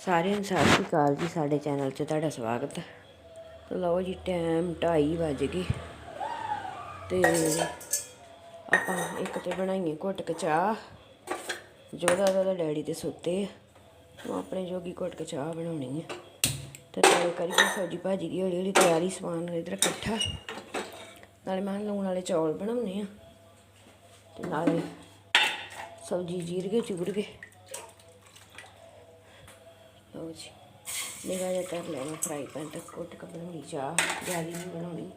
ਸਾਰਿਆਂ ਨੂੰ ਸਤਿ ਸ਼੍ਰੀ ਅਕਾਲ ਜੀ, ਸਾਡੇ ਚੈਨਲ 'ਚ ਤੁਹਾਡਾ ਸਵਾਗਤ। ਲਓ ਜੀ ਟਾਈਮ 2:30 ਵੱਜ ਗਈ ਤੇ ਆਪਾਂ ਇੱਕ ਤੇ ਬਣਾਈਏ ਘੁੱਟ ਕੇ ਚਾਹ। ਜੋਦਾ ਦਾ ਡੈਡੀ ਤੇ ਸੁੱਤੇ ਆ। ਆਪਣੇ ਜੋਗੀ ਘੁੱਟ ਕੇ ਚਾਹ ਬਣਾਉਣੀ ਹੈ ਤੇ ਨਾਲੇ ਕਰੀਏ, ਸਬਜ਼ੀ ਭਾਜੀ ਦੀ ਹੌਲੀ ਹੌਲੀ ਤਿਆਰੀ, ਸਮਾਨ ਇਧਰ ਇਕੱਠਾ। ਨਾਲੇ ਮੈਂ ਲੂਣ ਵਾਲੇ ਚੌਲ ਬਣਾਉਣੇ ਆ। ਤੇ ਨਾਲੇ ਸਬਜ਼ੀ ਜੀਰ ਕੇ ਚੂਰ ਕੇ ਲਓ ਜੀ ਜਿਹਾ ਕਰ ਲੈਣਾ ਫਰਾਈ ਪੈਨ ਤੇ ਕੁੱਟ ਕੇ ਬਣਾਉਣੀ, ਚਾਹ ਜ਼ਿਆਦਾ ਨਹੀਂ ਬਣਾਉਣੀ।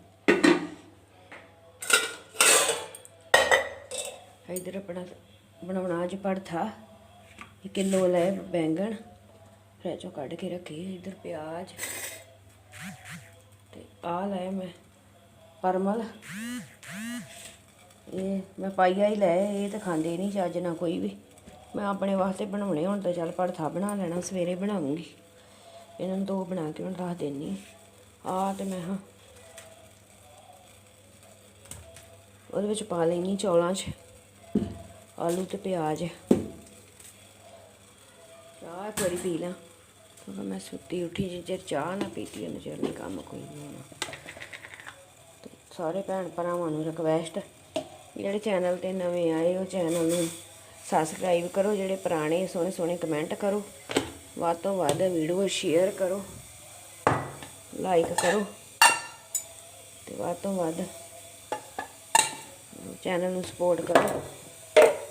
ਇਧਰ ਆਪਣਾ ਬਣਾਉਣਾ ਅੱਜ ਪੜਥਾ ਇਹ ਕਿਲੋ ਲੈ ਬੈਂਗਣ ਫਿਰ ਚੋਂ ਕੱਢ ਕੇ ਰੱਖੀ ਇਧਰ ਪਿਆਜ਼। ਤੇ ਆ ਲੈ ਮੈਂ ਪਰਮਲ। ਇਹ ਮੈਂ ਪਾਈਆ ਹੀ ਲੈ, ਇਹ ਤਾਂ ਖਾਂਦੇ ਨਹੀਂ ਚੱਜ ਨਾ ਕੋਈ ਵੀ। ਮੈਂ ਆਪਣੇ ਵਾਸਤੇ ਬਣਾਉਣੇ ਹੁਣ ਤਾਂ ਚੱਲ ਭੜਥਾ ਬਣਾ ਲੈਣਾ, ਸਵੇਰੇ ਬਣਾਉਂਗੀ। ਇਹਨਾਂ ਨੂੰ ਦੋ ਬਣਾ ਕੇ ਹੁਣ ਰੱਖ ਦੇਣੀ ਆ। ਤੇ ਮੈਂ ਹਾਂ ਉਹਦੇ ਵਿੱਚ ਪਾ ਲੈਣੀ ਚੌਲਾਂ 'ਚ, ਆਲੂ ਤੇ ਪਿਆਜ਼। ਚਾਹ ਇੱਕ ਪੀ ਲਾਂ। ਕਿਉਂਕਿ ਮੈਂ ਸੁੱਤੀ ਉੱਠੀ ਜੇ ਚਿਰ ਚਾਹ ਨਾ ਪੀਤੀ, ਉਹਨੇ ਚਿਰ ਨਹੀਂ ਕੰਮ ਕੋਈ ਨਹੀਂ ਹੋਣਾ। ਸਾਰੇ ਭੈਣ ਭਰਾਵਾਂ ਨੂੰ ਰਿਕਵੈਸਟ ਜਿਹੜੇ ਚੈਨਲ ਤੇ ਨਵੇਂ ਆਏ, ਉਹ ਚੈਨਲ ਨੂੰ ਸਬਸਕ੍ਰਾਈਬ ਕਰੋ, ਜਿਹੜੇ ਪੁਰਾਣੇ ਸੋਹਣੇ ਸੋਹਣੇ ਕਮੈਂਟ ਕਰੋ। ਵੱਧ ਤੋਂ ਵੱਧ ਵੀਡੀਓ ਸ਼ੇਅਰ ਕਰੋ ਲਾਈਕ ਕਰੋ ਤੇ ਵੱਧ ਤੋਂ ਵੱਧ ਚੈਨਲ ਨੂੰ ਸਪੋਰਟ ਕਰੋ।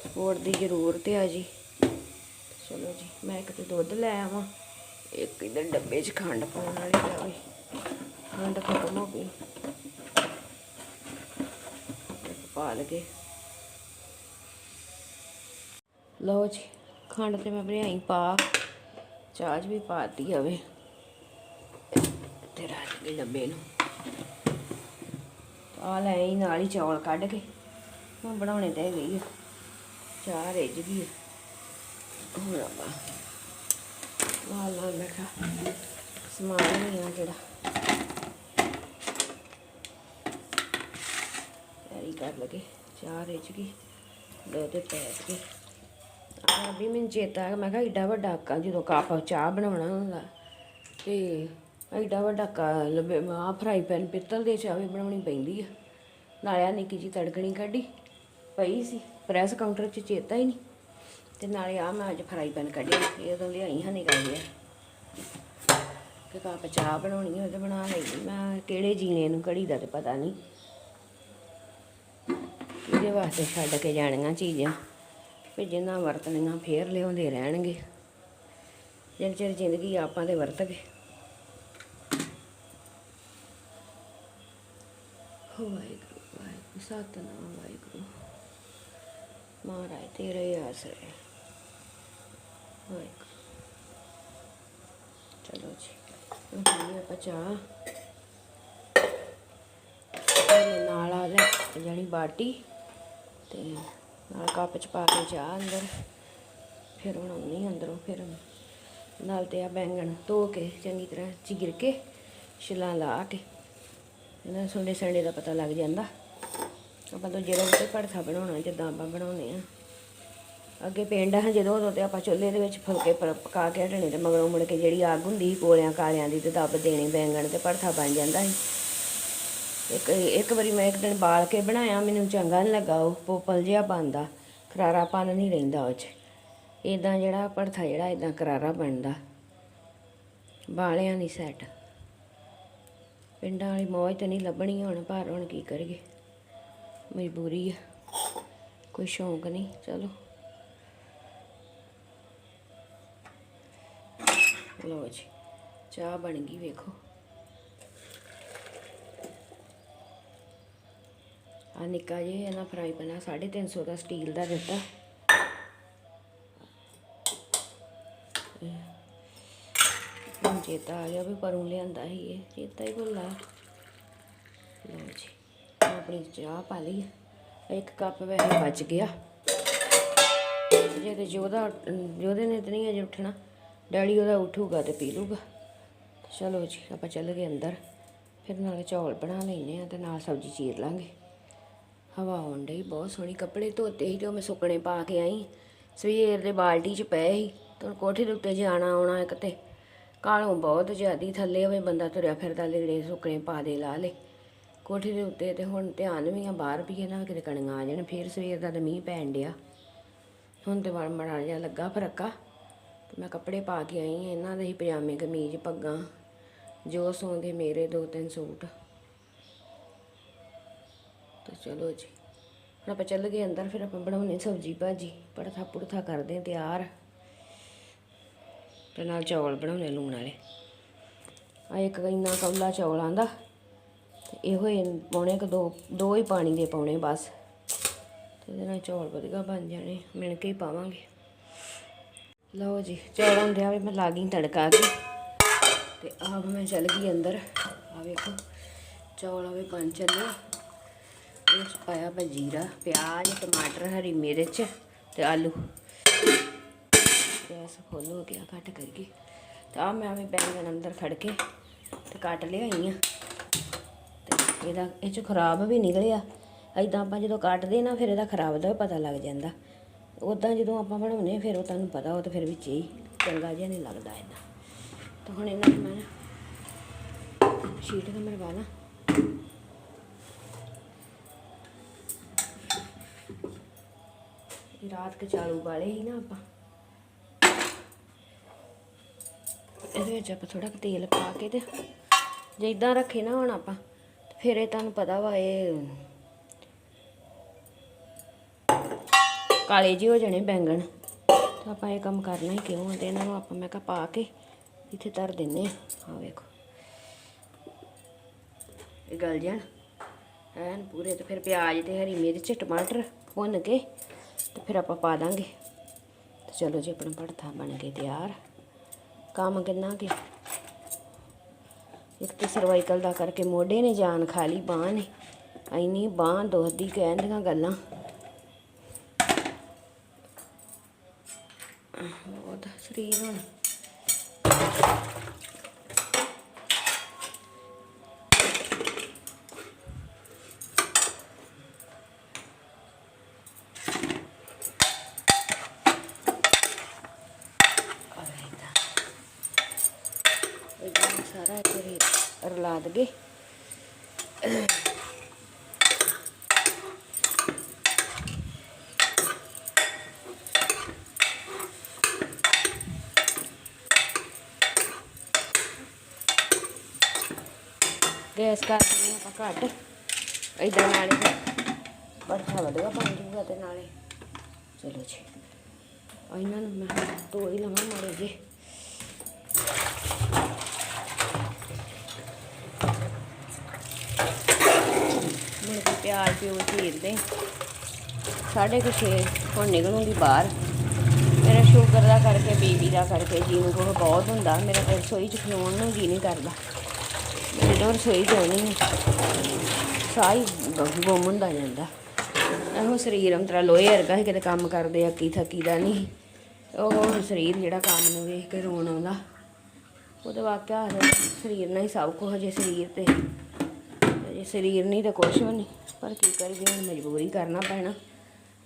ਸਪੋਰਟ ਦੀ ਜ਼ਰੂਰਤ ਹੈ ਜੀ। ਚਲੋ ਜੀ, ਮੈਂ ਇੱਕ ਤੇ ਦੁੱਧ ਲੈ ਆਵਾਂ, ਇੱਕ ਇਧਰ ਡੱਬੇ 'ਚ ਖੰਡ ਪਾਉਣ ਵਾਲੀ ਜਾਵੇ ਖੰਡ ਖਤਮ ਹੋ ਗਈ। ਪਾ ਲਗੇ ਲਓ ਜੀ, ਖੰਡ ਤੇ ਮੈਂ ਬਣਾਈ ਪਾ, ਚਾਹ 'ਚ ਵੀ ਪਾਤੀ ਹਵੇ। ਤੇ ਰੱਖ ਕੇ ਡੱਬੇ ਨੂੰ। ਆ ਲੈ ਆਈ ਨਾਲ ਹੀ ਚੌਲ ਕੱਢ ਕੇ। ਮੈਂ ਬਣਾਉਣੇ ਤੇ ਗਈ ਚਾਹ ਰਿੱਝ ਗਈ ਆ। ਆਪਾਂ ਲਾਲ ਲਾਲ ਮੈਂ ਖਾ ਸਮਾਨ ਨਹੀਂ ਆ ਜਿਹੜਾ। ਤਿਆਰੀ ਕਰ ਲਗੇ, ਚਾਹ ਰਿੱਝ ਗਈ। ਦੁੱਧ ਪੈ ਕੇ ਵੀ ਮੈਨੂੰ ਚੇਤਾ ਆ ਮੈਂ ਕਿਹਾ ਏਡਾ ਵੱਡਾ ਕਾ ਜਦੋਂ ਕੱਪ ਚਾਹ ਬਣਾਉਣਾ ਹੁੰਦਾ ਤੇ ਏਡਾ ਵੱਡਾ ਕਾ ਲਵੇ ਆ ਫਰਾਈ ਪੈਨ ਪਿੱਤਲ ਦੇ ਚਾਹ ਵੀ ਬਣਾਉਣੀ ਪੈਂਦੀ ਆ। ਨਾਲੇ ਆ ਨਿੱਕੀ ਜੀ ਤੜਕਣੀ ਕੱਢੀ ਪਈ ਸੀ, ਪ੍ਰੈਸ ਕਾਊਂਟਰ 'ਚ ਚੇਤਾ ਹੀ ਨਹੀਂ। ਤੇ ਨਾਲੇ ਆ ਮੈਂ ਅੱਜ ਫਰਾਈ ਪੈਨ ਕੱਢਿਆ ਇਹ ਤੋਂ ਲਿਆਈ ਹਾਂ ਨਹੀਂ ਕਰਦੇ ਕਿ ਕੱਪ ਚਾਹ ਬਣਾਉਣੀ ਹੋਵੇ ਤੇ ਬਣਾ ਲਈ। ਮੈਂ ਕਿਹੜੇ ਜੀਨੇ ਨੂੰ ਕੜੀ ਦਾ ਤੇ ਪਤਾ ਨਹੀਂ। ਇਹਦੇ ਵਾਸਤੇ ਛੱਡ ਕੇ ਜਾਣੀਆਂ ਚੀਜ਼ਾਂ। ਵੀ ਜਿੰਨਾ ਵਰਤਣੀਆਂ ਫੇਰ ਲਿਆਉਂਦੇ ਰਹਿਣਗੇ। ਜਿੰਨ ਚਿਰ ਜ਼ਿੰਦਗੀ ਆਪਾਂ ਦੇ ਵਰਤ ਗਏ। ਹੋ ਵਾਹਿਗੁਰੂ ਵਾਹਿਗੁਰੂ, ਸਤਨਾਮ, ਵਾਹਿਗੁਰੂ। ਮਹਾਰਾਜ, ਤੇਰੇ ਆਸਰੇ। ਵਾਹਿਗੁਰੂ। ਚਲੋ ਜੀ, ਹੁਣ ਆਪਾਂ ਚਾਹ। ਨਾਲ ਆ ਲੈ, ਜਿਹੜੀ ਬਾਟੀ ਤੇ ਨਾਲ ਕੱਪ ਚ ਪਾ ਕੇ ਚਾਹ ਅੰਦਰ। ਫਿਰ ਬਣਾਉਣੀ ਅੰਦਰੋਂ, ਫਿਰ ਨਾਲ ਤੇ ਆ ਬੈਂਗਣ ਧੋ ਕੇ ਚੰਗੀ ਤਰ੍ਹਾਂ ਚਿਗਰ ਕੇ, ਛਿਲਾਂ ਲਾ ਕੇ। ਇਹਨਾਂ ਸੁੰਡੇ ਸੰਡੇ ਦਾ ਪਤਾ ਲੱਗ ਜਾਂਦਾ। ਆਪਾਂ ਤਾਂ ਜਿਹੜਾ ਉੱਤੇ ਭੜਥਾ ਬਣਾਉਣਾ, ਜਿੱਦਾਂ ਆਪਾਂ ਬਣਾਉਨੇ ਆ। ਅੱਗੇ ਪਿੰਡ ਹਾਂ ਜਦੋਂ ਉਦੋਂ ਤੇ ਆਪਾਂ ਚੁੱਲ੍ਹੇ ਦੇ ਵਿੱਚ ਫੁਲਕੇ ਪਕਾ ਕੇ ਹਟਣੇ ਤੇ ਮਗਰੋਂ ਮੁੜ ਕੇ ਜਿਹੜੀ ਅੱਗ ਹੁੰਦੀ ਸੀ ਕੋਲਿਆਂ ਕਾਲਿਆਂ ਦੀ ਤੇ ਦੱਬ ਦੇਣੀ ਬੈਂਗਣ ਤੇ ਭੜਥਾ ਬਣ ਜਾਂਦਾ ਸੀ। ਇੱਕ ਇੱਕ ਵਾਰੀ ਮੈਂ ਇੱਕ ਦਿਨ ਬਾਲ ਕੇ ਬਣਾਇਆ, ਮੈਨੂੰ ਚੰਗਾ ਨਹੀਂ ਲੱਗਾ, ਉਹ ਪੋਪਲ ਜਿਹਾ ਬਣਦਾ ਕਰਾਰਾਪਨ ਨਹੀਂ ਰਹਿੰਦਾ ਉਹ 'ਚ। ਇਦਾਂ ਜਿਹੜਾ ਭੜਥਾ ਜਿਹੜਾ ਇਦਾਂ ਕਰਾਰਾ ਬਣਦਾ। ਬਾਲਿਆਂ ਨਹੀਂ ਸੈੱਟ ਪਿੰਡਾਂ ਵਾਲੀ ਮੌਜ ਤਾਂ ਨਹੀਂ ਲੱਭਣੀ ਹੁਣ, ਪਰ ਹੁਣ ਕੀ ਕਰੀਏ? ਮਜਬੂਰੀ ਆ। ਕੋਈ ਸ਼ੌਂਕ ਨਹੀਂ ਚਲੋ। ਲਓ ਜੀ, ਚਾਹ ਬਣ ਗਈ, ਵੇਖੋ। ਆ ਨਿੱਕਾ ਜਿਹਾ ਇਹਨਾਂ ਫਰਾਈ ਪੈਨ 350 ਦਾ ਸਟੀਲ ਦਾ ਦਿੱਤਾ। ਹੁਣ ਚੇਤਾ ਆ ਗਿਆ ਵੀ ਪਰੋਂ ਲਿਆਂਦਾ ਸੀ ਇਹ, ਚੇਤਾ ਹੀ ਭੁੱਲਾ ਲਓ ਜੀ ਆਪਣੀ ਚਾਹ ਪਾ ਲਈ ਇੱਕ ਕੱਪ ਵੈਸੇ ਬਚ ਗਿਆ। ਜੇ ਤੇ ਜੋਦਾ ਜੋਦੇ ਨੇ ਤੇ ਨਹੀਂ ਅਜੇ ਉੱਠਣਾ, ਡੈਡੀ ਉਹਦਾ ਉੱਠੂਗਾ ਤੇ ਪੀ ਲੂਗਾ। ਚਲੋ ਜੀ, ਆਪਾਂ ਚੱਲ ਗਏ ਅੰਦਰ। ਫਿਰ ਨਾਲੇ ਚੌਲ ਬਣਾ ਲੈਨੇ ਆ ਤੇ ਨਾਲ ਸਬਜ਼ੀ ਚੀਰ ਲਾਂਗੇ। ਹਵਾ ਆਉਣ ਡਈ, ਬਹੁਤ ਸੋਹਣੀ ਕੱਪੜੇ ਧੋਤੇ ਸੀ ਤੇ ਉਹ ਮੈਂ ਸੁੱਕਣੇ ਪਾ ਕੇ ਆਈ। ਸਵੇਰ ਦੇ ਬਾਲਟੀ 'ਚ ਪਏ ਸੀ, ਤੇ ਹੁਣ ਕੋਠੇ ਦੇ ਉੱਤੇ ਜਾਣਾ ਆਉਣਾ ਇੱਕ ਤੇ। ਕਾਲੋਂ ਬਹੁਤ ਜ਼ਿਆਦੀ ਥੱਲੇ ਹੋਵੇ, ਬੰਦਾ ਤੁਰਿਆ ਫਿਰਦਾ, ਲੀੜੇ ਸੁੱਕਣੇ ਪਾ ਦੇ, ਲਾ ਲੇ। ਕੋਠੇ ਦੇ ਉੱਤੇ ਤੇ ਹੁਣ ਧਿਆਨ ਵੀ ਆ, ਬਾਹਰ ਵੀ ਇਹਨਾਂ ਕਿਤੇ ਕਣੀਆਂ ਆ ਜਾਣ, ਫੇਰ ਸਵੇਰ ਦਾ ਤੇ ਮੀਂਹ ਪੈਣ ਡਿਆ। ਹੁਣ ਤੇ ਵੜ ਮੜਾ ਜਿਹਾ ਲੱਗਾ ਫਰਕਾ। ਮੈਂ ਕੱਪੜੇ ਪਾ ਕੇ ਆਈ ਇਹਨਾਂ ਦੇ ਹੀ ਪਜਾਮੇ ਕਮੀਜ਼, ਪੱਗਾਂ, ਜੋ ਸੌਂਦੇ ਮੇਰੇ ਦੋ ਤਿੰਨ ਸੂਟ। ਚਲੋ ਜੀ। ਹੁਣ ਆਪਾਂ ਚੱਲ ਗਏ ਅੰਦਰ, ਫਿਰ ਆਪਾਂ ਬਣਾਉਣੇ ਸਬਜੀ ਭਾਜੀ। ਪੜਥਾ ਪੁੜਥਾ ਕਰਦੇ ਤਿਆਰ। ਤੇ ਨਾਲ ਚੌਲ ਬਣਾਉਣੇ ਲੂਣ ਵਾਲੇ। ਆ ਇੱਕ ਇੰਨਾ ਕੌਲਾ ਚੌਲ ਦਾ ਤੇ ਇਹੋ ਹੀ ਪਾਉਣੇ ਕਿ ਦੋ ਦੋ ਹੀ ਪਾਣੀ ਦੇ ਪਾਉਣੇ ਬਸ। ਤੇ ਇਹਦੇ ਨਾਲ ਚੌਲ ਵਧੀਆ ਬਣ ਜਾਣੇ ਮਿਣ ਕੇ ਹੀ ਪਾਵਾਂਗੇ। ਲਓ ਜੀ, ਚੌਲਾਂ ਦੇ ਆਵੇ ਮੈਂ ਲਾ ਗਈ ਤੜਕਾ ਕੇ ਤੇ ਆਪ ਮੈਂ ਚੱਲ ਗਈ ਅੰਦਰ। ਆ ਵੇਖੋ, ਚੌਲ ਆਵੇ ਬਣ ਚੱਲੇ ਇਹ ਪਾਇਆ ਮੈਂ ਜੀਰਾ, ਪਿਆਜ਼, ਟਮਾਟਰ, ਹਰੀ ਮਿਰਚ ਤੇ ਆਲੂ। ਗੈਸ ਫੁੱਲ ਹੋ ਗਿਆ ਕੱਟ ਕਰਕੇ ਤੇ ਮੈਂ ਵੀ ਬੈਂਗਣ ਅੰਦਰ ਖੜ ਕੇ ਤੇ ਕੱਟ ਲਿਆਈ ਆ। ਤੇ ਇਹਦਾ ਇਹ ਚ ਖਰਾਬ ਵੀ ਨਿਕਲਿਆ। ਐਦਾਂ ਆਪਾਂ ਜਦੋਂ ਕੱਟਦੇ ਨਾ, ਫਿਰ ਇਹਦਾ ਖਰਾਬ ਦਾ ਪਤਾ ਲੱਗ ਜਾਂਦਾ। ਉਦਾਂ ਜਦੋਂ ਆਪਾਂ ਬਣਾਉਨੇ ਫਿਰ ਉਹ ਤੁਹਾਨੂੰ ਪਤਾ, ਉਹ ਤਾਂ ਫਿਰ ਵਿੱਚ ਹੀ ਚੰਗਾ ਜਿਹਾ ਨਹੀਂ ਲੱਗਦਾ ਇਹਦਾ ਤਾਂ ਹੁਣ ਇਹਨਾਂ ਨੂੰ ਮੈਂ ਨਾ ਸ਼ੀਟ ਤੇ ਮਰਵਾ ਲਾਂ। ਰਾਤ ਕੇ ਚਾਲੂ ਵਾਲੇ ਹੀ ਨਾ ਆਪਾਂ। ਇਹਦੇ ਵਿੱਚ ਆਪਾਂ ਥੋੜਾ ਤੇਲ ਪਾ ਕੇ ਤੇ ਜੇ ਇਦਾਂ ਰੱਖੇ ਨਾ ਹੁਣ ਆਪਾਂ ਫਿਰ ਇਹ ਤੁਹਾਨੂੰ ਪਤਾ ਵਾ ਇਹ ਕਾਲੇ ਜਿਹੇ ਹੋ ਜਾਣੇ ਬੈਂਗਣ। ਤਾਂ ਆਪਾਂ ਇਹ ਕੰਮ ਕਰਨਾ ਹੀ ਕਿਉਂ ਆ ਤੇ ਇਹਨਾਂ ਨੂੰ ਆਪਾਂ ਮੈਂ ਕਿਹਾ ਪਾ ਕੇ ਇੱਥੇ ਧਰ ਦਿੰਨੇ ਆ। ਆਹ ਵੇਖੋ। ਇਹ ਗਲ ਜਾਣ। ਐਨ ਪੂਰੇ ਤੇ ਫਿਰ ਪਿਆਜ਼ ਤੇ ਹਰੀ ਮਿਰਚ, ਟਮਾਟਰ ਭੁੰਨ ਕੇ ਤੇ ਫਿਰ ਆਪਾਂ ਪਾ ਦਾਂਗੇ। ਤੇ ਚਲੋ ਜੀ, ਆਪਣਾ ਭੜਥਾ ਬਣ ਕੇ ਤਿਆਰ। ਕੰਮ ਕਿੰਨਾ ਕਿ ਇੱਕ ਤੇ ਸਰਵਾਈਕਲ ਦਾ ਕਰਕੇ ਮੋਢੇ ਨੇ ਜਾਨ ਖਾ ਲਈ, ਬਾਂਹ ਨੇ। ਐਨੀ ਬਾਂਹ ਦੁਖਦੀ ਕਹਿੰਦੀਆਂ ਗੱਲਾਂ। ਬਹੁਤ ਸਰੀਰ ਹੁਣ ਇਹ ਸਾਰਾ ਕਰੀ ਰਲਾ ਦਗੇ ਗੈਸ ਕਰ ਦਿੰਦੇ ਆਪਾਂ ਘੱਟ। ਇਦਾਂ ਨਾਲੇ ਫਿਰ ਵਧੀਆ ਬਣ ਜੂਗਾ ਤੇ ਨਾਲੇ। ਚਲੋ ਜੀ। ਇਹਨਾਂ ਨੂੰ ਮੈਂ ਧੋ ਹੀ ਲਵਾਂ ਮਾੜੇ ਜੇ ਮੁੜ ਕੇ ਪਿਆਜ਼ ਪਿਓ ਚੀਰਦੇ ਸਾਢੇ ਕੁ ਛੇ ਹੁਣ ਨਿਕਲੂੰਗੀ ਬਾਹਰ। ਮੇਰਾ ਸ਼ੂਗਰ ਦਾ ਕਰਕੇ ਬੀਬੀ ਦਾ ਕਰਕੇ ਜੀ ਨੂੰ ਕੋਲ ਬਹੁਤ ਹੁੰਦਾ। ਮੇਰਾ ਤਾਂ ਰਸੋਈ ਚ ਖਲੋਣ ਨੂੰ ਜੀ ਨਹੀਂ ਕਰਦਾ। ਜਦੋਂ ਰਸੋਈ ਜਾਣੀ ਹੈ ਗੁੰਮ ਹੁੰਦਾ ਜਾਂਦਾ। ਇਹੋ ਸਰੀਰ ਅੰਤਰਾ ਲੋਹੇ ਵਰਗਾ ਹੀ ਕਿਤੇ ਕੰਮ ਕਰਦੇ ਅੱਕੀ ਥੱਕੀ ਦਾ ਨਹੀਂ ਉਹ ਸਰੀਰ ਜਿਹੜਾ ਕੰਮ ਨੂੰ ਵੇਖ ਕੇ ਰੋਣ ਆਉਂਦਾ। ਉਹਦੇ ਵਾਕਿਆ ਸਰੀਰ ਨਾਲ ਹੀ ਸਭ ਕੁਝ ਜੇ ਸਰੀਰ ਤੇ। ਜੇ ਸਰੀਰ ਨਹੀਂ ਤਾਂ ਕੁਛ ਵੀ ਨਹੀਂ। ਪਰ ਕੀ ਕਰੀਏ, ਹੁਣ ਮਜਬੂਰੀ ਕਰਨਾ ਪੈਣਾ।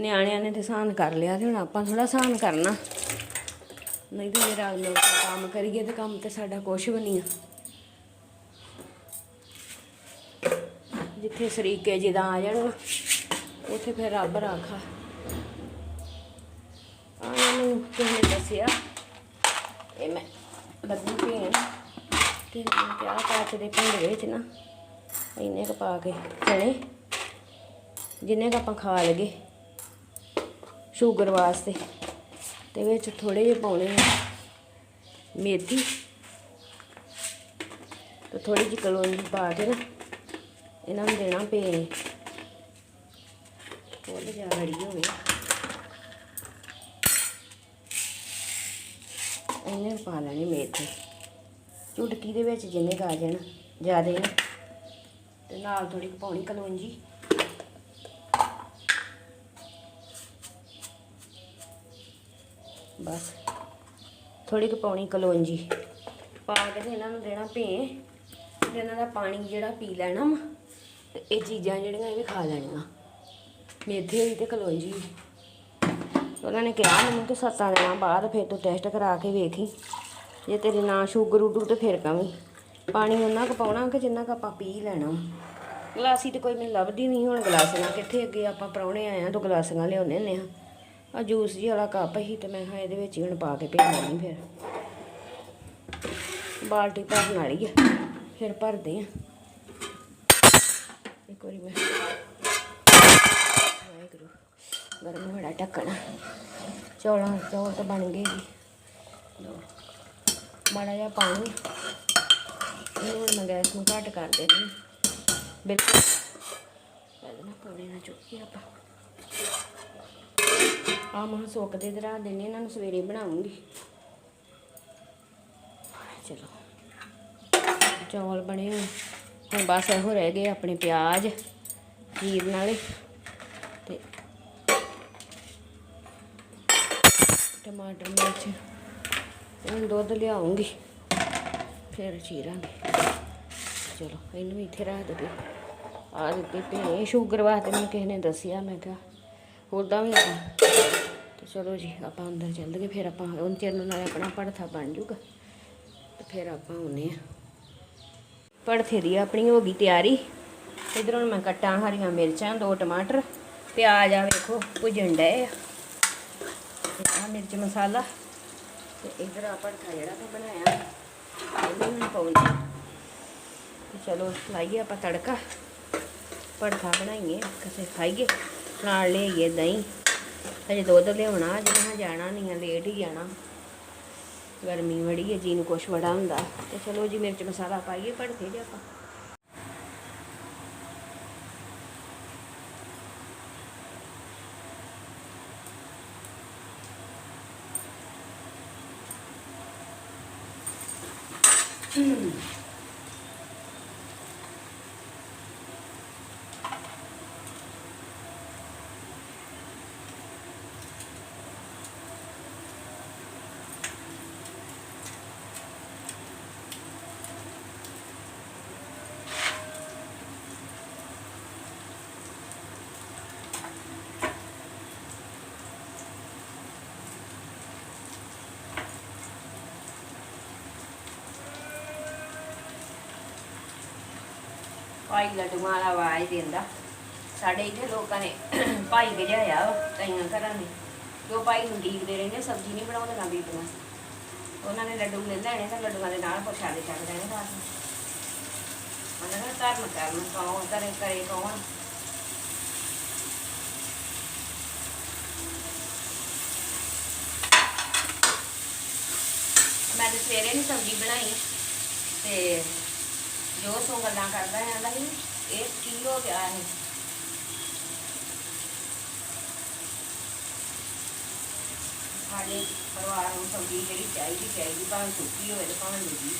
ਨਿਆਣਿਆਂ ਨੇ ਤੇ ਸਹਾਨ ਕਰ ਲਿਆ ਤੇ ਹੁਣ ਆਪਾਂ ਥੋੜਾ ਸਹਾਨ ਕਰਨਾ। ਨਹੀਂ ਤੇ ਜੇ ਰਲ ਮਿਲ ਕੰਮ ਕਰੀਏ ਤੇ ਕੰਮ ਤੇ ਸਾਡਾ ਕੁਛ ਵੀ ਨਹੀਂ ਆ। ਜਿੱਥੇ ਸਰੀਕੇ ਜਿੱਦਾਂ ਆ ਜਾਣ ਉੱਥੇ ਫਿਰ ਰੱਬ ਰਾਖਾ। ਆ ਮੈਨੂੰ ਕਿਸੇ ਦੱਸਿਆ? ਇਹ ਮੈਂ ਲੱਗੀ ਭੇਣ ਤੇ ਮੈਂ ਕਿਹਾ ਕੱਚ ਦੇ ਭਾਂਡੇ ਵਿੱਚ ਨਾ ਇੰਨੇ ਕੁ ਪਾ ਕੇ ਚਣੇ, ਜਿੰਨੇ ਕੁ ਆਪਾਂ ਖਾ ਲਗੇ ਸ਼ੂਗਰ ਵਾਸਤੇ। ਤੇ ਵਿੱਚ ਥੋੜੇ ਜਿਹੇ ਪਾਉਣੇ ਆ ਮੇਥੀ। ਤੇ ਥੋੜੀ ਜਿਹੀ ਕਲੋਂਜੀ ਪਾ ਕੇ ਨਾ ਇਹਨਾਂ ਨੂੰ ਦੇਣਾ ਪੇ ਫੁੱਲ ਜਾ ਰੜੀ ਹੋਵੇ ਇਹਨੇ ਪਾ ਲੈਣੀ ਮੇਥੇ। ਚੁਟਕੀ ਦੇ ਵਿੱਚ ਜਿੰਨੇ ਕੁ ਜਾਣ, ਜ਼ਿਆਦੇ ਨਾ। ਤੇ ਨਾਲ ਥੋੜੀ ਕੁ ਪਾਉਣੀ ਕਲਵੰਜੀ ਬਸ। ਥੋੜੀ ਕੁ ਪਾਉਣੀ ਕਲਵੰਜੀ ਪਾ ਕੇ ਇਹਨਾਂ ਨੂੰ ਦੇਣਾ ਭੇ। ਇਹਨਾਂ ਦਾ ਪਾਣੀ ਜਿਹੜਾ ਪੀ ਲੈਣਾ ਵਾ। ਤੇ ਇਹ ਚੀਜ਼ਾਂ ਜਿਹੜੀਆਂ ਇਹ ਵੀ ਖਾ ਲੈਣੀਆਂ। ਮੇਥੇ ਹੋਈ ਤੇ ਕਲਵੰਜੀ ਉਹਨਾਂ ਨੇ ਕਿਹਾ ਮੈਨੂੰ ਕਿ ਸੱਤਾਂ ਦਿਨਾਂ ਬਾਅਦ ਫਿਰ ਤੂੰ ਟੈਸਟ ਕਰਾ ਕੇ ਵੇਖੀ। ਜੇ ਤੇਰੇ ਨਾ ਸ਼ੂਗਰ ਉਡੂ ਤੇ ਫਿਰ ਕਵੀਂ। ਪਾਣੀ ਉਹਨਾਂ ਕੁ ਪਾਉਣਾ ਕਿ ਜਿੰਨਾ ਕੁ ਆਪਾਂ ਪੀ ਲੈਣਾ। ਗਲਾਸੀ ਤੇ ਕੋਈ ਮੈਨੂੰ ਲੱਭਦੀ ਨਹੀਂ ਹੁਣ ਗਲਾਸੀਆਂ ਕਿੱਥੇ ਅੱਗੇ ਆਪਾਂ ਪਰੌਣੇ ਆਏ ਆ ਤਾਂ ਗਲਾਸੀਆਂ ਲਿਆਉਂਦੇ ਹੁੰਦੇ ਆ। ਆ ਜੂਸ ਜੀ ਵਾਲਾ ਕੱਪ ਹੀ ਤੇ ਮੈਂ ਹਾਂ ਇਹਦੇ ਵਿੱਚ ਹੀ ਹੁਣ ਪਾ ਕੇ ਪੀ ਲੈਣੀ ਫਿਰ। ਬਾਲਟੀ ਭਰਨ ਵਾਲੀ ਆ, ਫਿਰ ਭਰਦੇ ਆ। ਇੱਕ ਵਾਰੀ ਮੈਂ ਵਾਹਿਗੁਰੂ ਗਰਮ ਬੜਾ ਢੱਕਣਾ ਚੌਲਾਂ ਚੌਲ ਤਾਂ ਬਣ ਗਏ ਜੀ ਲਓ। ਮਾੜਾ ਜਿਹਾ ਪਾਣੀ ਇਹਨੂੰ ਹੁਣ ਮੈਂ ਗੈਸ ਨੂੰ ਘੱਟ ਕਰ ਦੇਣੀ ਬਿਲਕੁਲ ਪਹਿਲਾਂ ਨਾ ਪਾਣੀ ਨਾ ਚੁੱਕੀ ਆਪਾਂ ਆ ਮਾਂ ਸੁੱਕਦੇ ਤੇ ਰਾਤ ਦੇਣੇ ਇਹਨਾਂ ਨੂੰ ਸਵੇਰੇ ਬਣਾਉਂਗੀ ਚਲੋ ਚੌਲ ਬਣੇ ਹੋਏ ਹੁਣ ਬਸ ਇਹੋ ਰਹਿ ਗਏ ਆਪਣੇ ਪਿਆਜ਼ ਚੀਰਨ ਨਾਲੇ ਤੇ ਟਮਾਟਰ, ਮਿਰਚ ਹੁਣ ਦੁੱਧ ਲਿਆਉਂਗੀ, ਫਿਰ ਚੀਰਾਂਗੇ। ਚਲੋ, ਇਹਨੂੰ ਇੱਥੇ ਰੱਖ ਦੇ ਆ ਦਿੱਤੇ ਪਏ ਸ਼ੂਗਰ ਵਾਸਤੇ ਮੈਨੂੰ ਕਿਸੇ ਨੇ ਦੱਸਿਆ, ਮੈਂ ਕਿਹਾ ਉੱਦਾਂ ਵੀ ਆਪਾਂ ਤੇ ਚਲੋ ਜੀ, ਆਪਾਂ ਅੰਦਰ ਚੱਲ ਗਏ, ਫਿਰ ਆਪਾਂ ਉਹ ਚਿਰ ਨਾਲ ਆਪਣਾ ਪੜਥਾ ਬਣ ਜੂਗਾ ਤੇ ਫਿਰ ਆਪਾਂ ਆਉਨੇ ਆ ਭੜਥੇ ਦੀ ਆਪਣੀ, ਹੋ ਗਈ ਤਿਆਰੀ। ਇਧਰੋਂ ਮੈਂ ਕੱਟਾਂ ਹਰੀਆਂ ਮਿਰਚਾਂ, ਦੋ ਟਮਾਟਰ, ਪਿਆਜ਼ ਆ ਵੇਖੋ ਭੁਜਣ ਡਏ ਆ। ਆ ਮਿਰਚ ਮਸਾਲਾ। ਤੇ ਇਧਰ ਆ ਪੜਥਾ ਜਿਹੜਾ ਮੈਂ ਬਣਾਇਆ, ਇਹਨੂੰ ਹੁਣ ਪਾਉਂਦੇ ਚਲੋ ਲਾਈਏ ਆਪਾਂ ਤੜਕਾ। ਪੜਥਾ ਬਣਾਈਏ, ਕਿਸੇ ਖਾਈਏ, ਨਾਲ ਲਈਏ ਦਹੀਂ। ਅਜੇ ਦੁੱਧ ਲਿਆਉਣਾ, ਅੱਜ ਮੈਂ ਜਾਣਾ ਨਹੀਂ ਆ, ਲੇਟ ਹੀ ਜਾਣਾ। ਗਰਮੀ ਬੜੀ ਹੈ, ਜੀ ਨੂੰ ਕੁਛ ਬੜਾ ਹੁੰਦਾ। ਤੇ ਚਲੋ ਜੀ, ਮਿਰਚ ਮਸਾਲਾ ਪਾਈਏ ਭੜਕੇ ਜੇ ਆਪਾਂ। ਭਾਈ ਲੱਡੂਆਂ ਵਾਲਾ ਆਵਾਜ਼ ਦਿੰਦਾ। ਸਾਡੇ ਇੱਥੇ ਲੋਕਾਂ ਨੇ ਭਾਈ ਭਜਾਇਆ ਕਈਆਂ ਘਰਾਂ ਨੇ ਜੋ ਭਾਈ ਨੂੰ ਡੀਕਦੇ ਰਹਿੰਦੇ, ਸਬਜ਼ੀ ਨਹੀਂ ਬਣਾਉਂਦੇ, ਨਾ ਬੀਬੀਆਂ ਉਹਨਾਂ ਨੇ ਲੱਡੂ ਲੈ ਲੈਣੇ, ਤਾਂ ਲੱਡੂਆਂ ਦੇ ਨਾਲ ਪ੍ਰਸ਼ਾਦੇ ਚੱਕ ਦੇਣੇ ਰਾਤ ਨੂੰ ਉਹਨਾਂ ਨੇ ਧਰਮ ਕਰਨ, ਕੌਣ ਕਰੇ ਕਰੇ ਕੌਣ? ਮੈਂ ਤੇ ਸਵੇਰੇ ਨਹੀਂ ਸਬਜ਼ੀ ਬਣਾਈ, ਤੇ ਜੋ ਸੋ ਗੱਲਾਂ ਕਰਦਾ ਹੈ ਸੀ ਇਹ ਕੀ ਹੋ ਗਿਆ ਹੈ ਸਾਡੇ ਪਰਿਵਾਰ ਨੂੰ ਸਬਜ਼ੀ ਜਿਹੜੀ ਚਾਹੀਦੀ ਚਾਹੀਦੀ, ਭਾਵੇਂ ਸੁੱਕੀ ਹੋਵੇ ਤੇ ਭਾਵੇਂ ਮਿੱਠੀ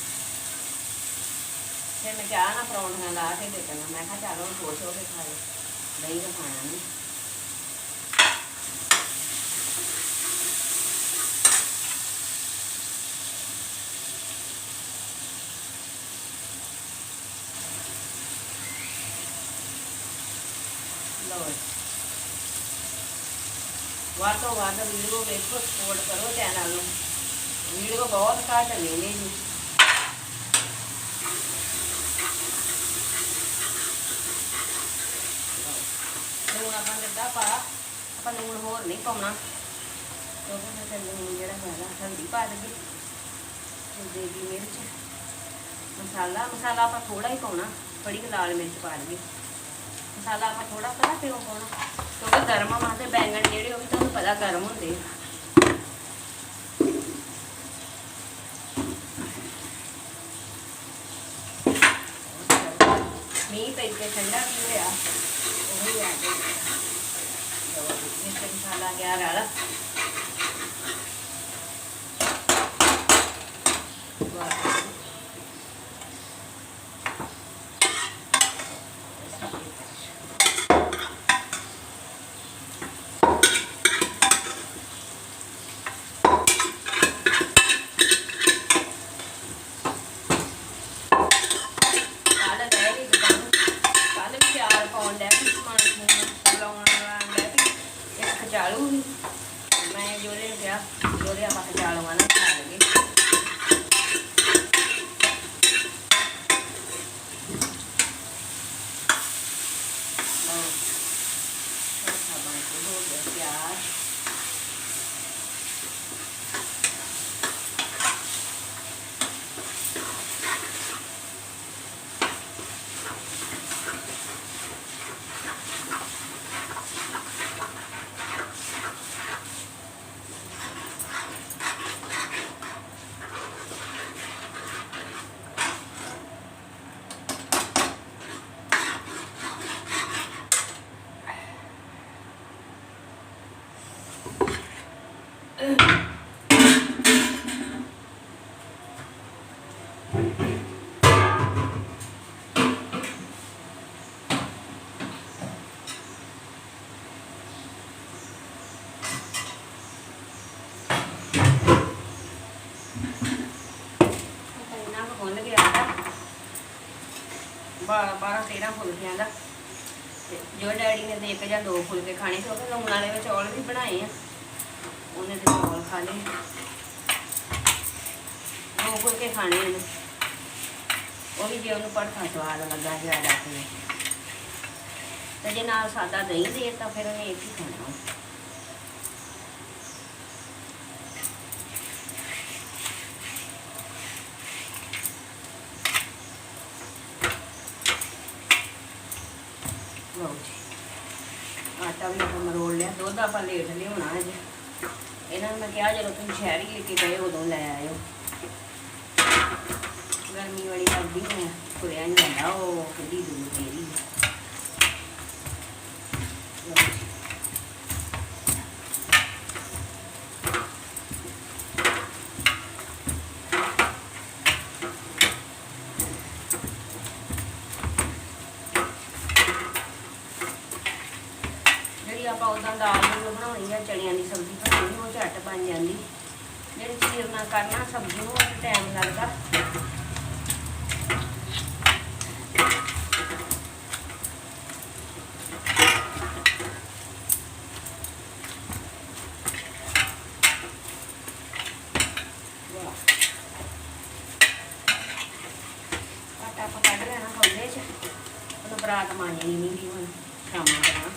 ਫਿਰ ਮੈਂ ਚਾਹ ਨਾ ਪਰੌਂਠੀਆਂ ਲਾ ਕੇ ਦੇ ਦੇਣਾ। ਮੈਂ ਕਿਹਾ ਚਲੋ ਖੁਸ਼ ਹੋ ਕੇ ਖਾ ਲਓ ਦਹੀਂ ਤਾਂ ਖਾਣਾ ਨਹੀਂ ਵੱਧ ਤੋਂ ਵੱਧ ਵੀਡੀਓ ਵੇਖੋ ਸਪੋਰਟ ਕਰੋ ਚੈਨਲ ਨੂੰ। ਵੀਡੀਓ ਬਹੁਤ ਘੱਟ ਮਿਲਨੇ ਜੀ। ਲੂਣ ਆਪਾਂ ਦਿੱਤਾ ਪਾ, ਆਪਾਂ ਲੂਣ ਹੋਰ ਨਹੀਂ ਪਾਉਣਾ। ਕਿਉਂਕਿ ਮੈਂ ਤੇ ਲੂਣ ਜਿਹੜਾ ਹੈਗਾ ਹਲਦੀ ਪਾ ਦੇਗੀ ਦੇਗੀ ਮਿਰਚ, ਮਸਾਲਾ ਮਸਾਲਾ ਆਪਾਂ ਥੋੜਾ ਹੀ ਪਾਉਣਾ। ਥੋੜੀ ਕੁ ਲਾਲ ਮਿਰਚ ਪਾ ਦੇਗੀ ਮਸਾਲਾ ਆਪਾਂ ਥੋੜਾ ਪਤਾ ਕਿਉਂ ਪਾਉਣਾ। ਕਿਉਂਕਿ ਗਰਮ ਆ ਤੇ ਬੈਂਗਣ ਜਿਹੜੇ ਉਹ ਵੀ ਤੁਹਾਨੂੰ ਪਤਾ ਗਰਮ ਹੁੰਦੇ ਮੀਂਹ ਪੈ ਕੇ ਠੰਡਾ ਵੀ ਹੋਇਆ? ਉਹ ਵੀ ਆ ਗਿਆ। ਲਓ ਜੀ, ਗਿਆ ਰਾਲਾ। ਵਾਹ। ਦੂੰਗੀ ਮੈਂ ਜੋਰੇ ਵਿਆਹ ਜੋਰੇ ਆਪਾਂ ਚਾਲ ਵਾਲਾ ਖਾ ਲਗੇ 12 13 ਫੁਲਕਿਆਂ ਦਾ। ਜੋ ਡੈਡੀ ਨੇ ਦੇ ਜਾਂ ਦੋ ਫੁਲਕੇ ਖਾਣੇ ਸੀ ਲੂਣ ਵਾਲੇ ਵਿੱਚ ਔਲ ਵੀ ਬਣਾਏ ਆ। ਉਹਨੇ ਤੇ ਔਲ ਖਾ ਲਏ। ਦੋ ਫੁਲਕੇ ਖਾਣੇ ਨੇ ਉਹ ਵੀ ਜੇ ਉਹਨੂੰ ਪੜਖਾ ਸਵਾਦ ਲੱਗਾ ਜ਼ਿਆਦਾ ਤੇ। ਜੇ ਨਾਲ ਸਾਦਾ ਦਹੀਂ ਦੇ ਤਾਂ ਫਿਰ ਉਹਨੇ ਇੱਕ ਹੀ ਖਾਣਾ ਆਪਾਂ ਲੇਟ ਲਿਆਉਣਾ ਅੱਜ ਇਹਨਾਂ ਨੂੰ ਮੈਂ ਕਿਹਾ ਜਦੋਂ ਤੁਸੀਂ ਸ਼ਹਿਰ ਹੀ ਲੈ ਕੇ ਗਏ, ਉਦੋਂ ਲੈ ਆਇਓ। ਗਰਮੀ ਵਾਲੀ ਕਰਦੀ ਹੈ ਤੁਰਿਆ ਨਹੀਂ ਜਾਂਦਾ ਉਹ, ਕਿੱਡੀ ਦੂਰ ਤੇਰੀ ਲਓ ਜੀ। ਜਿਹੜੀ ਆਪਾਂ ਉਦਾਂ ਦਾਲ ਨੂੰ ਬਣਾਉਣੀ ਆ ਚਣਿਆਂ ਦੀ ਸਬਜ਼ੀ ਬਣਾਉਣੀ ਉਹ ਝੱਟ ਬਣ ਜਾਂਦੀ ਜਿਹੜੀ ਚੀਰਨਾ ਕਰਨਾ ਸਬਜ਼ੀ ਨੂੰ ਉਹ ਟਾਈਮ ਲੱਗਦਾ ਵਾਹ ਆਟਾ ਆਪਾਂ ਕੱਢ ਲੈਣਾ ਖੋਲੇ ਚ ਉਹਨੂੰ ਬਰਾਤ ਮਾਣੀ ਨਹੀਂ ਵੀ ਹੁਣ ਸ਼ਾਮਾਂ ਕਰਾਂ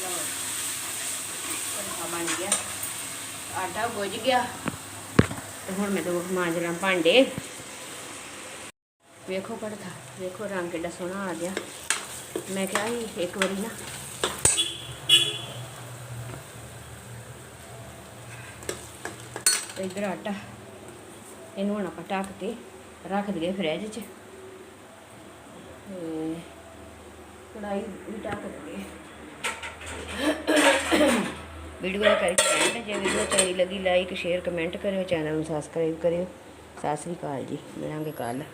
ਲਓ ਪਰਥਾ ਬਣ ਗਿਆ ਆਟਾ ਗਿਆ। ਤੇ ਹੁਣ ਮੈਂ ਦੋ ਮਾਂਜ ਭਾਂਡੇ। ਵੇਖੋ ਪੜਥਾ ਵੇਖੋ ਰੰਗ ਕਿੱਡਾ ਸੋਹਣਾ ਆ ਗਿਆ। ਮੈਂ ਕਿਹਾ ਸੀ ਇੱਕ ਵਾਰੀ ਨਾ। ਤੇ ਇਧਰ ਆਟਾ, ਇਹਨੂੰ ਹੁਣ ਆਪਾਂ ਢੱਕ ਕੇ ਰੱਖ ਦਈਏ ਫ੍ਰਿਜ 'ਚ। ਤੇ ਕੜਾਈ ਵੀ ਢੱਕ ਦਈਏ। ਵੀਡੀਓ ਦਾ ਕਰਕੇ ਐਂਡ ਜੇ ਵੀਡੀਓ ਚੰਗੀ ਲੱਗੀ ਲਾਈਕ ਸ਼ੇਅਰ ਕਮੈਂਟ ਕਰਿਓ ਚੈਨਲ ਨੂੰ ਸਬਸਕ੍ਰਾਈਬ ਕਰਿਓ। ਸਤਿ ਸ੍ਰੀ ਅਕਾਲ ਜੀ, ਮਿਲਾਂਗੇ ਕੱਲ੍ਹ।